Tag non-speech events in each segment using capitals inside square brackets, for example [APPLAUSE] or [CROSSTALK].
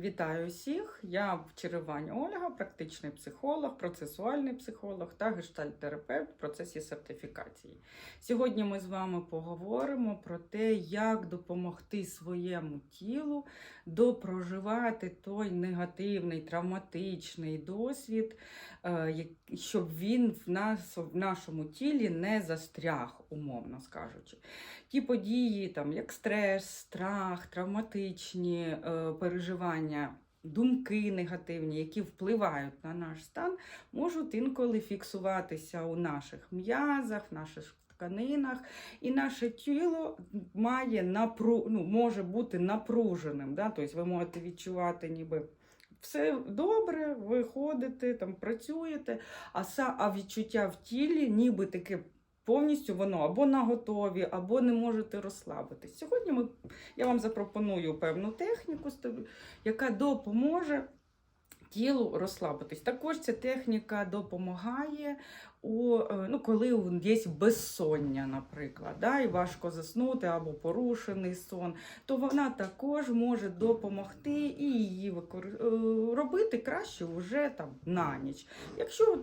Вітаю всіх! Я Черевань Ольга, практичний психолог, процесуальний психолог та гештальт-терапевт в процесі сертифікації. Сьогодні ми з вами поговоримо про те, як допомогти своєму тілу допроживати той негативний, травматичний досвід, е, щоб він в, нашому тілі не застряг, умовно скажучи. Ті події, там, як стрес, страх, травматичні е, переживання, думки негативні, які впливають на наш стан, можуть інколи фіксуватися у наших м'язах, в наших тканинах, і наше тіло має напру... ну, може бути напруженим. Да? Тобто ви можете відчувати ніби. Все добре, ви ходите, там працюєте, а, са, а відчуття в тілі ніби таке повністю воно або на готові, або не можете розслабитись. Сьогодні ми, я вам запропоную певну техніку, яка допоможе тілу розслабитись. Також ця техніка допомагає, у, е, ну, коли є безсоння, наприклад, да, і важко заснути або порушений сон, то вона також може допомогти і її викор- е, робити краще вже там на ніч. Якщо,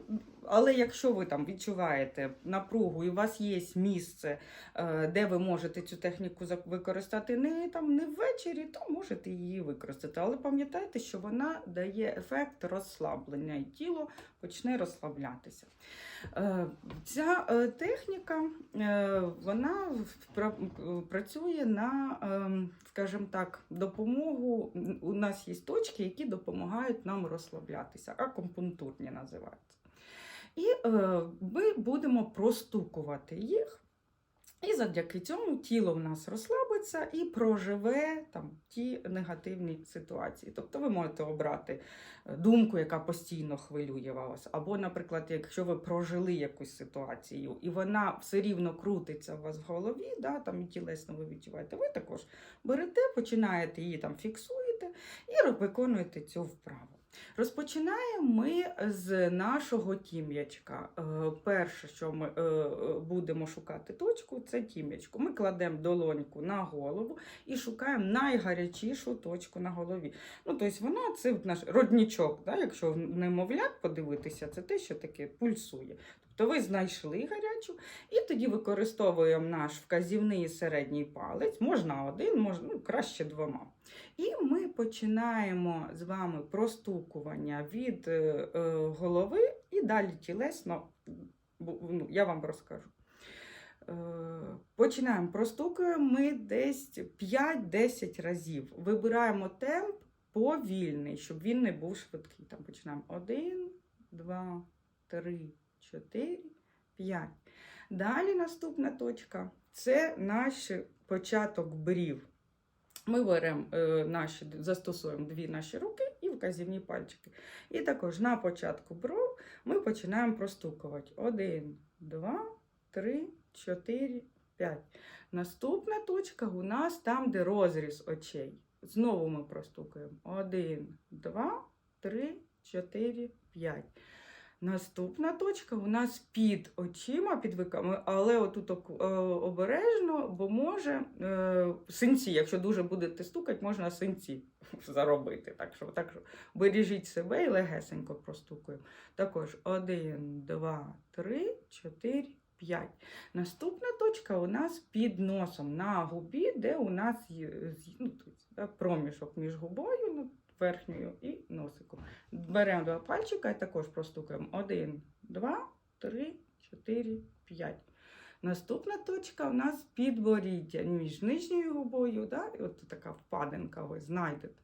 але якщо ви там відчуваєте напругу і у вас є місце, е, де ви можете цю техніку використати не там не ввечері, то можете її використати. Але пам'ятайте, що вона дає ефект розслаблення, і тіло почне розслаблятися. Е, Ця е, техніка е, вона працює на, ем, скажімо так, допомогу. У нас є точки, які допомагають нам розслаблятися, акомпунктурні називаються. І ми будемо простукувати їх. І завдяки цьому тіло в нас розслабиться і проживе там ті негативні ситуації. Тобто ви можете обрати е, думку, яка постійно хвилює вас. Або, наприклад, якщо ви прожили якусь ситуацію, і вона все рівно крутиться у вас в голові, да, там і тілесно ви відчуваєте, ви також берете, починаєте її там фіксуєте і виконуєте цю вправу. Розпочинаємо ми з нашого тім'ячка. Е, Перше, що ми е, будемо шукати точку, це тім'ячку. Ми кладемо долоньку на голову і шукаємо найгарячішу точку на голові. Ну, тобто вона це наш роднічок. Да? Якщо немовлят подивитися, це те, що таке пульсує. Тобто ви знайшли гарячу, і тоді використовуємо наш вказівний середній палець, можна один, можна ну, краще двома. І ми починаємо з вами простукування від е, е, голови і далі тілесно, ну, я вам розкажу. Е, Починаємо простукуємо ми десь 5-10 разів. Вибираємо темп повільний, щоб він не був швидкий. Там починаємо 1, 2, 3, 4, 5. Далі наступна точка це наш початок брів. Ми беремо е, наші, застосуємо дві наші руки і вказівні пальчики. І також на початку бров ми починаємо простукувати. Один, два, три, чотири, п'ять. Наступна точка у нас там, де розріз очей. Знову ми простукуємо. Один, два, три, чотири, п'ять. Наступна точка у нас під очима, під виками, але отут е, обережно, бо може е, синці, якщо дуже будете стукати, можна синці [LAUGHS] заробити. Так що, так що бережіть себе і легесенько простукуємо. Також один, два, три, чотири, п'ять. Наступна точка у нас під носом на губі, де у нас є ну, да, проміжок між губою. ну, верхньою і носиком. Беремо два пальчика і також простукаємо. Один, два, три, чотири, п'ять. Наступна точка у нас підборіддя між нижньою губою, да? і от така впадинка, ви знайдете.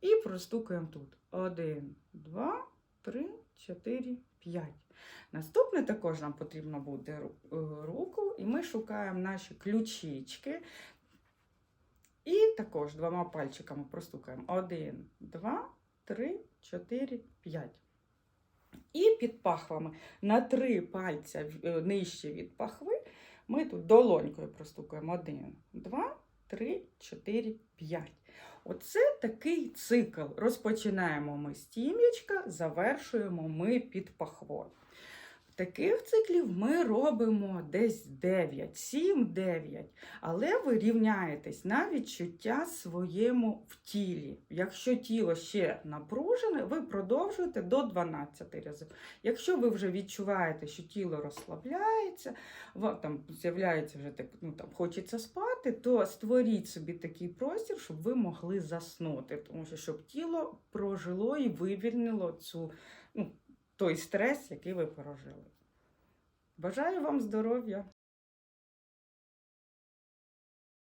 І простукаємо тут. Один, два, три, чотири, п'ять. Наступне також нам потрібно буде е, руку, і ми шукаємо наші ключички. І також двома пальчиками простукаємо. Один, два, три, чотири, п'ять. І під пахвами на три пальця е, нижче від пахви ми тут долонькою простукаємо. Один, два, три, чотири, п'ять. Оце такий цикл. Розпочинаємо ми з тім'ячка, завершуємо ми під пахвою. Таких циклів ми робимо десь 9, 7-9, але ви рівняєтесь на відчуття своєму в тілі. Якщо тіло ще напружене, ви продовжуєте до 12 разів. Якщо ви вже відчуваєте, що тіло розслабляється, там з'являється вже так, ну там хочеться спати, то створіть собі такий простір, щоб ви могли заснути, тому що щоб тіло прожило і вивільнило цю, ну, той стрес, який ви пережили. Бажаю вам здоров'я!